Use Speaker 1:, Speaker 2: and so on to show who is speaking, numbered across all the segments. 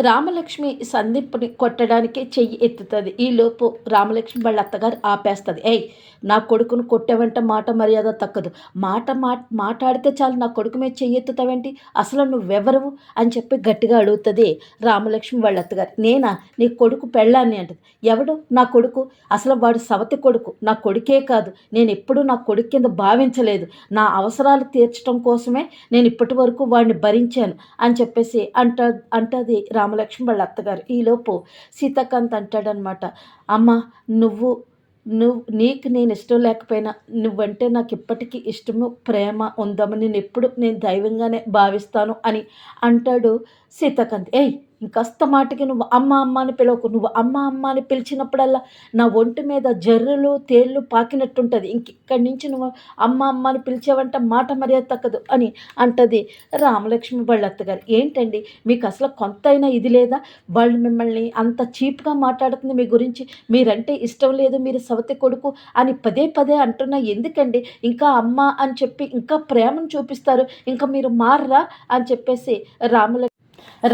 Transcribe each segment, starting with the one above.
Speaker 1: Ramalakshmi సందీప్ని కొట్టడానికి చెయ్యి ఎత్తుతుంది. ఈలోపు రామలక్ష్మి వాళ్ళ అత్తగారు ఆపేస్తుంది. ఏయ్ నా కొడుకును కొట్టేవంటే మాట మర్యాద తక్కదు. మాట మా మాట్లాడితే చాలు నా కొడుకు మీద చెయ్యి ఎత్తుతావేంటి? అసలు నువ్వెవరవు? అని చెప్పి గట్టిగా అడుగుతుంది రామలక్ష్మి వాళ్ళ అత్తగారు. నేనా? నీ కొడుకు పెళ్ళాన్ని అంటది. ఎవడు? నా కొడుకు? అసలు వాడు సవతి కొడుకు. నా కొడుకే కాదు. నేను ఎప్పుడూ నా కొడుకు కింద భావించలేదు. నా అవసరాలు తీర్చడం కోసమే నేను ఇప్పటి వరకు వాడిని భరించాను అని చెప్పేసి అంట అంటది రామలక్ష్మి వాళ్ళ అత్తగారు. ఈలోపు సీతాకాంత్ అంటాడనమాట అమ్మ నువ్వు నువ్వు నీకు నేను ఇష్టం లేకపోయినా నువ్వంటే నాకు ఇప్పటికీ ఇష్టము ప్రేమ ఉందామని నేను ఎప్పుడు నేను దైవంగానే భావిస్తాను అని అంటాడు సీతాకాంత్. ఏయ్ ఇంకాస్త మాటకి నువ్వు అమ్మ అమ్మ అని పిలవకు. నువ్వు అమ్మ అమ్మ అని పిలిచినప్పుడల్లా నా ఒంటి మీద జర్రులు తేళ్ళు పాకినట్టుంటుంది. ఇంకిక్కడి నుంచి నువ్వు అమ్మ అమ్మ అని పిలిచేవంట మాట మర్యాద తక్కదు అని అంటది రామలక్ష్మి వాళ్ళ అత్తగారు. ఏంటండి? మీకు అసలు కొంత అయినా ఇది లేదా? వాళ్ళు మిమ్మల్ని అంత చీప్గా మాట్లాడుతుంది మీ గురించి. మీరంటే ఇష్టం లేదు మీరు సవతి కొడుకు అని పదే పదే అంటున్నా. ఎందుకండి? ఇంకా అమ్మ అని చెప్పి ఇంకా ప్రేమను చూపిస్తారు. ఇంకా మీరు మారరా అని చెప్పేసి రామలక్ష్మి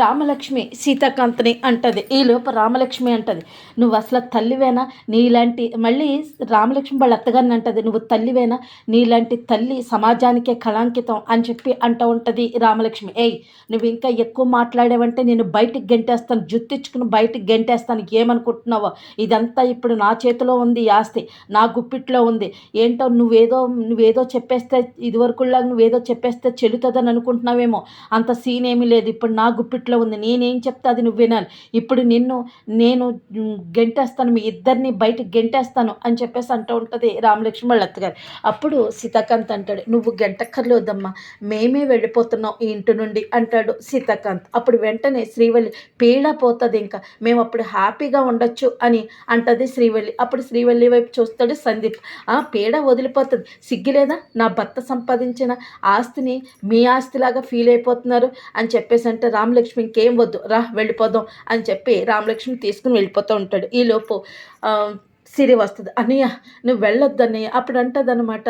Speaker 1: రామలక్ష్మి సీతాకాంత్ని అంటది. ఈలోపు రామలక్ష్మి అంటది నువ్వు అసలు తల్లివేనా? నీలాంటి మళ్ళీ రామలక్ష్మి వాళ్ళ అత్తగారిని అంటది నువ్వు తల్లివేనా? నీలాంటి తల్లి సమాజానికే కళాంకితం అని చెప్పి అంటూ ఉంటుంది రామలక్ష్మి. ఏయ్ నువ్వు ఇంకా ఎక్కువ మాట్లాడేవంటే నేను బయటికి గెంటేస్తాను జుత్తిచ్చుకుని బయటికి గెంటేస్తాను ఏమనుకుంటున్నావో? ఇదంతా ఇప్పుడు నా చేతిలో ఉంది ఈ ఆస్తి నా గుప్పిట్లో ఉంది. ఏంటో నువ్వేదో నువ్వేదో చెప్పేస్తే ఇదివరకులాగా నువ్వేదో చెప్పేస్తే చెల్లుతుందని అనుకుంటున్నావేమో? అంత సీన్ ఏమీ లేదు. ఇప్పుడు నా గుప్పిట్లో ఉంది. నేనేం చెప్తా అది నువ్వు వినాలి. ఇప్పుడు నిన్ను నేను గెంటేస్తాను మీ ఇద్దరిని బయటకు గెంటేస్తాను అని చెప్పేసి అంటూ ఉంటుంది రామలక్ష్మి వాళ్ళ అత్తగారు. అప్పుడు సీతాకాంత్ అంటాడు నువ్వు గెంటక్కర్లేదమ్మా. మేమే వెళ్ళిపోతున్నాం ఈ ఇంటి నుండి అంటాడు సీతాకాంత్. అప్పుడు వెంటనే శ్రీవల్లి పీడ పోతుంది ఇంకా. మేము అప్పుడు హ్యాపీగా ఉండొచ్చు అని అంటది శ్రీవల్లి. అప్పుడు శ్రీవల్లి వైపు చూస్తాడు సందీప్. ఆ పీడ వదిలిపోతుంది. సిగ్గిలేదా నా భర్త సంపాదించిన ఆస్తిని మీ ఆస్తిలాగా ఫీల్ అయిపోతున్నారు అని చెప్పేసి అంటే రామలక్ష్మి ఇంకేం వద్దు రా వెళ్ళిపోదాం అని చెప్పి రామలక్ష్మి తీసుకుని వెళ్ళిపోతూ ఉంటాడు. ఈలోపు సిరి వస్తుంది అన్నయ్య నువ్వు వెళ్ళొద్దు అన్నయ్య అప్పుడు అంటదనమాట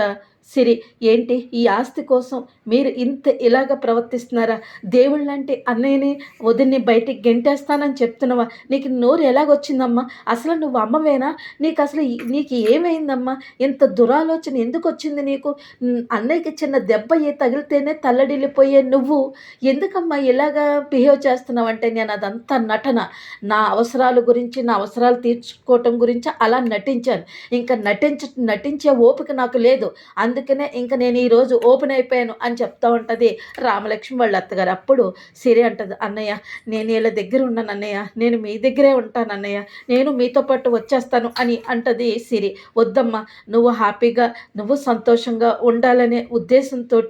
Speaker 1: సిరి ఏంటి ఈ ఆస్తి కోసం మీరు ఇంత ఇలాగ ప్రవర్తిస్తున్నారా? దేవుళ్ళంటే అన్నయ్యని వదిన్ని బయటికి గెంటేస్తానని చెప్తున్నావా? నీకు నోరు ఎలాగొచ్చిందమ్మా? అసలు నువ్వు అమ్మవేనా? నీకు అసలు నీకు ఏమైందమ్మా? ఇంత దురాలోచన ఎందుకు వచ్చింది నీకు అన్నయ్యకి చిన్న దెబ్బ ఏ తగిలితేనే తల్లడిల్లిపోయే నువ్వు. ఎందుకమ్మా ఇలాగా బిహేవ్ చేస్తున్నావు అంటే నేను అదంతా నటన. నా అవసరాల గురించి నా అవసరాలు తీర్చుకోవటం గురించి అలా నటించాను. ఇంకా నటించ నటించే ఓపిక నాకు లేదు. అందుకనే ఇంకా నేను ఈరోజు ఓపెన్ అయిపోయాను అని చెప్తా ఉంటుంది రామలక్ష్మి వాళ్ళ అత్తగారు. అప్పుడు సిరి అంటది అన్నయ్య నేను వీళ్ళ దగ్గర ఉన్నాను అన్నయ్య నేను మీ దగ్గరే ఉంటాను అన్నయ్య నేను మీతో పాటు వచ్చేస్తాను అని అంటది సిరి. వద్దమ్మా నువ్వు హ్యాపీగా నువ్వు సంతోషంగా ఉండాలనే ఉద్దేశంతో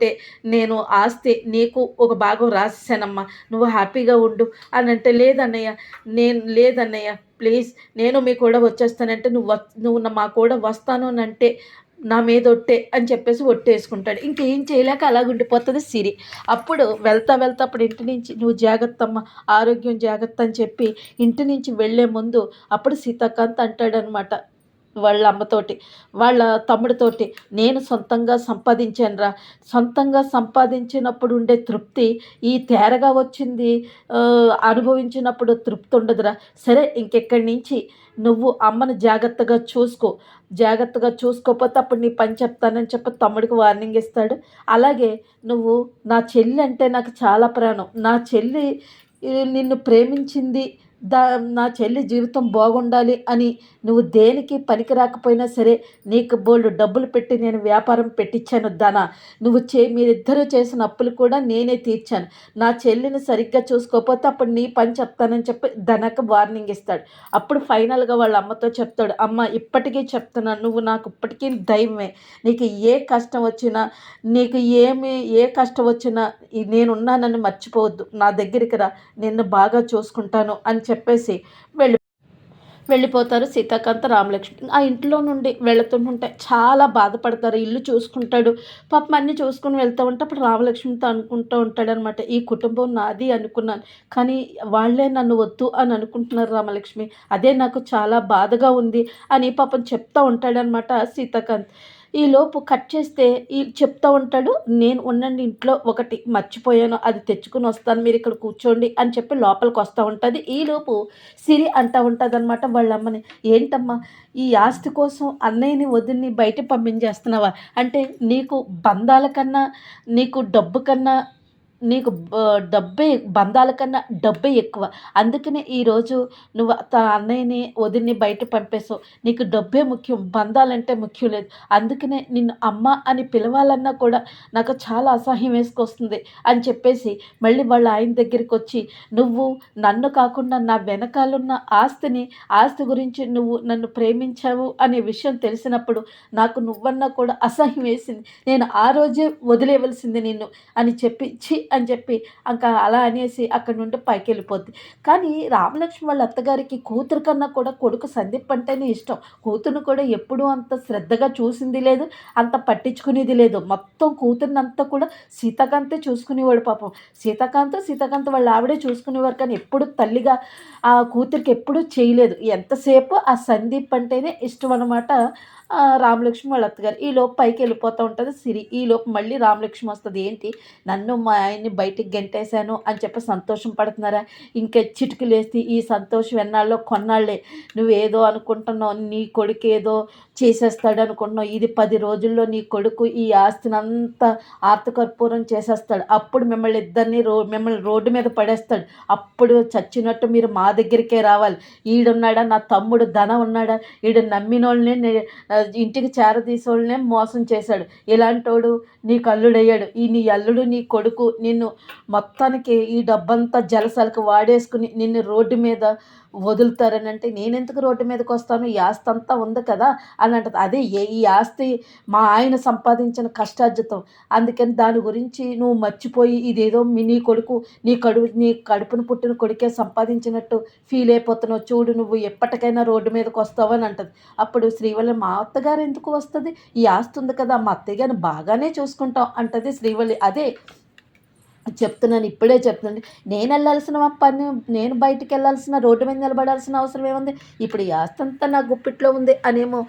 Speaker 1: నేను ఆస్తి నీకు ఒక భాగం రాసేసానమ్మా నువ్వు హ్యాపీగా ఉండు అని అంటే లేదన్నయ్య నేను లేదన్నయ్య ప్లీజ్ నేను మీ కూడా వచ్చేస్తానంటే నువ్వు నువ్వు మా కూడా వస్తాను అని అంటే నా మీద ఒట్టే అని చెప్పేసి ఒట్టేసుకుంటాడు. ఇంకేం చేయలేక అలాగ ఉండిపోతుంది సిరి. అప్పుడు వెళ్తా వెళ్తా అప్పుడు ఇంటి నుంచి నువ్వు జాగ్రత్త అమ్మ ఆరోగ్యం జాగ్రత్త అని చెప్పి ఇంటి నుంచి వెళ్ళే ముందు అప్పుడు సీతాకాంత్ అంటాడనమాట. వాళ్ళ అమ్మతోటి వాళ్ళ తమ్ముడితోటి నేను సొంతంగా సంపాదించానురా. సొంతంగా సంపాదించినప్పుడు ఉండే తృప్తి ఈ తేరగా వచ్చింది. అనుభవించినప్పుడు తృప్తి ఉండదురా. సరే ఇంకెక్కడి నుంచి? నువ్వు అమ్మను జాగ్రత్తగా చూసుకో. జాగ్రత్తగా చూసుకోకపోతే అప్పుడు నీ పని చెప్తానని చెప్పి తమ్ముడికి వార్నింగ్ ఇస్తాడు. అలాగే నువ్వు నా చెల్లి అంటే నాకు చాలా ప్రాణం. నా చెల్లి నిన్ను ప్రేమించింది దా నా చెల్లి జీవితం బాగుండాలి అని నువ్వు దేనికి పనికి రాకపోయినా సరే నీకు బోల్డ్ డబ్బులు పెట్టి నేను వ్యాపారం పెట్టించాను దానా. నువ్వు చే మీరిద్దరూ చేసిన అప్పులు కూడా నేనే తీర్చాను. నా చెల్లిని సరిగ్గా చూసుకోకపోతే అప్పుడు నీ పని చెప్తానని చెప్పి ధనక వార్నింగ్ ఇస్తాడు. అప్పుడు ఫైనల్గా వాళ్ళ అమ్మతో చెప్తాడు అమ్మ ఇప్పటికీ చెప్తున్నాను నువ్వు నాకు ఇప్పటికీ దైవమే. నీకు ఏ కష్టం వచ్చినా నీకు ఏమి ఏ కష్టం వచ్చినా నేనున్నానని మర్చిపోవద్దు. నా దగ్గరికి రా నిన్ను బాగా చూసుకుంటాను అని చెప్పి చెప్పేసి వెళ్ళి వెళ్ళిపోతారు సీతాకాంత రామలక్ష్మి. ఆ ఇంట్లో నుండి వెళుతుంటే చాలా బాధపడతారు. ఇల్లు చూసుకుంటాడు. పాపం అన్నీ చూసుకుని వెళ్తూ ఉంటే అప్పుడు రామలక్ష్మితో అనుకుంటూ ఉంటాడనమాట ఈ కుటుంబం నాది అనుకున్నాను. కానీ వాళ్ళే నన్ను వద్దు అని అనుకుంటున్నారు రామలక్ష్మి. అదే నాకు చాలా బాధగా ఉంది అని పాపం చెప్తూ ఉంటాడనమాట సీతాకాంత్. ఈలోపు కట్ చేస్తే ఈ చెప్తా ఉంటాడు నేను ఉండండి ఇంట్లో ఒకటి మర్చిపోయాను అది తెచ్చుకుని వస్తాను మీరు ఇక్కడ కూర్చోండి అని చెప్పి లోపలికి వస్తూ ఉంటుంది. ఈలోపు సిరి అంటూ ఉంటుంది అనమాట వాళ్ళమ్మని ఏంటమ్మా ఈ ఆస్తి కోసం అన్నయ్యని వదిలిని బయట పంపించేస్తున్నావా? అంటే నీకు బంధాల కన్నా నీకు డబ్బు కన్నా నీకు డబ్బే బంధాల కన్నా డబ్బే ఎక్కువ. అందుకనే ఈరోజు నువ్వు త అన్నయ్యని వదిలిని బయట పంపేసావు నీకు డబ్బే ముఖ్యం బంధాలంటే ముఖ్యం లేదు. అందుకనే నిన్ను అమ్మ అని పిలవాలన్నా కూడా నాకు చాలా అసహ్యం వేసుకొస్తుంది అని చెప్పేసి మళ్ళీ వాళ్ళ ఆయన దగ్గరికి వచ్చి నువ్వు నన్ను కాకుండా నా వెనకాలన్న ఆస్తిని ఆస్తి గురించి నువ్వు నన్ను ప్రేమించావు అనే విషయం తెలిసినప్పుడు నాకు నువ్వన్నా కూడా అసహ్యం వేసింది. నేను ఆ రోజే వదిలేవలసింది నిన్ను అని చెప్పి చి అని చెప్పి ఇంకా అలా అనేసి అక్కడి నుండి పైకి వెళ్ళిపోద్ది కానీ రామలక్ష్మి వాళ్ళ అత్తగారికి కూతురు కన్నా కూడా కొడుకు సందీప్ అంటేనే ఇష్టం. కూతురుని కూడా ఎప్పుడూ అంత శ్రద్ధగా చూసింది లేదు అంత పట్టించుకునేది లేదు. మొత్తం కూతురునంతా కూడా సీతాకాంతే చూసుకునేవాడు పాపం. సీతాకాంత్ సీతాకాంత్ వాళ్ళ ఆవిడే చూసుకునేవారు కానీ ఎప్పుడు తల్లిగా ఆ కూతురికి ఎప్పుడూ చేయలేదు. ఎంతసేపు ఆ సందీప్ అంటేనే ఇష్టం అనమాట రామలక్ష్మి వాళ్ళ అత్తగారు. ఈలోపు పైకి వెళ్ళిపోతూ ఉంటుంది సిరి. ఈ లోపు మళ్ళీ రామలక్ష్మి వస్తుంది. ఏంటి? నన్ను మా ఆయన్ని బయటికి గెంటేశాను అని చెప్పి సంతోషం పడుతున్నారా? ఇంకా చిటికలేసి ఈ సంతోషం ఎన్నాళ్ళో కొన్నాళ్ళే. నువ్వేదో అనుకుంటున్నావు నీ కొడుకు ఏదో చేసేస్తాడు అనుకుంటున్నావు. ఇది పది రోజుల్లో నీ కొడుకు ఈ ఆస్తిని అంతా ఆర్తకర్పూరం చేసేస్తాడు. అప్పుడు మిమ్మల్ని ఇద్దరిని రో మిమ్మల్ని రోడ్డు మీద పడేస్తాడు. అప్పుడు చచ్చినట్టు మీరు మా దగ్గరికే రావాలి. ఈడున్నాడా? నా తమ్ముడు ధనం ఉన్నాడా? ఈడు నమ్మినోళ్ళని ఇంటికి చేరదీసోళ్ళనే మోసం చేశాడు. ఇలాంటోడు నీకు అల్లుడయ్యాడు. ఈ నీ అల్లుడు నీ కొడుకు నిన్ను మొత్తానికి ఈ డబ్బంతా జలసలకు వాడేసుకుని నిన్ను రోడ్డు మీద వదులుతారని అంటే నేనెందుకు రోడ్డు మీదకి వస్తాను? ఈ ఆస్తి అంతా ఉంది కదా? అని అంటది. అదే ఏ ఈ ఆస్తి మా ఆయన సంపాదించిన కష్టార్జితం. అందుకని దాని గురించి నువ్వు మర్చిపోయి ఇదేదో మీ నీ కొడుకు నీ కడుపు నీ కడుపును పుట్టిన కొడుకే సంపాదించినట్టు ఫీల్ అయిపోతున్నావు. చూడు నువ్వు ఎప్పటికైనా రోడ్డు మీదకి వస్తావు అని అంటది. అప్పుడు శ్రీవల్లి మా అత్తగారు ఎందుకు వస్తుంది? ఈ ఆస్తి ఉంది కదా మా అత్తయ్య గారిని బాగానే చూసుకుంటాం అంటది శ్రీవల్లి. అదే చెప్తున్నాను ఇప్పుడే చెప్తున్నాను. నేను వెళ్ళాల్సిన పని నేను బయటికి వెళ్ళాల్సిన రోడ్డు మీద నిలబడాల్సిన అవసరం ఏముంది? ఇప్పుడు ఈ ఆస్తంతా నా గుప్పిట్లో ఉంది అనేమో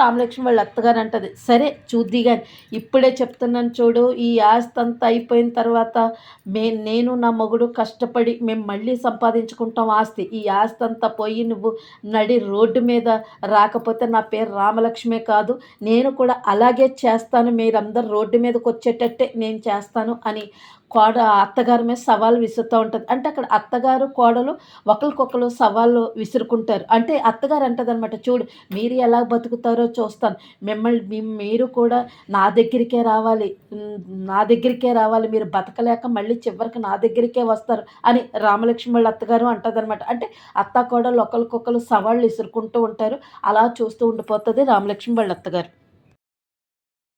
Speaker 1: రామలక్ష్మి వాళ్ళ అత్తగారు అంటది. సరే చూద్ది కానీ ఇప్పుడే చెప్తున్నాను చూడు ఈ ఆస్తంతా అయిపోయిన తర్వాత మే నేను నా మొగుడు కష్టపడి మేము మళ్ళీ సంపాదించుకుంటాం ఆస్తి. ఈ ఆస్తి అంతా పోయి నువ్వు నడి రోడ్డు మీద రాకపోతే నా పేరు రామలక్ష్మే కాదు. నేను కూడా అలాగే చేస్తాను. మీరందరూ రోడ్డు మీదకి వచ్చేటట్టే నేను చేస్తాను అని కోడ అత్తగారి మీద సవాల్ విసురుతూ ఉంటుంది. అంటే అక్కడ అత్తగారు కోడలు ఒకరికొకరు సవాళ్ళు విసురుకుంటారు. అంటే అత్తగారు అంటదనమాట చూడు మీరు ఎలా బతుకుతారో చూస్తాను. మిమ్మల్ని మీరు కూడా నా దగ్గరికే రావాలి. నా దగ్గరికే రావాలి. మీరు బతకలేక మళ్ళీ చివరికి నా దగ్గరికే వస్తారు అని రామలక్ష్మి వాళ్ళ అత్తగారు అంటదనమాట అంటే అత్త కోడలు ఒకరికొకరు సవాళ్ళు విసురుకుంటూ ఉంటారు. అలా చూస్తూ ఉండిపోతుంది రామలక్ష్మి వాళ్ళ అత్తగారు.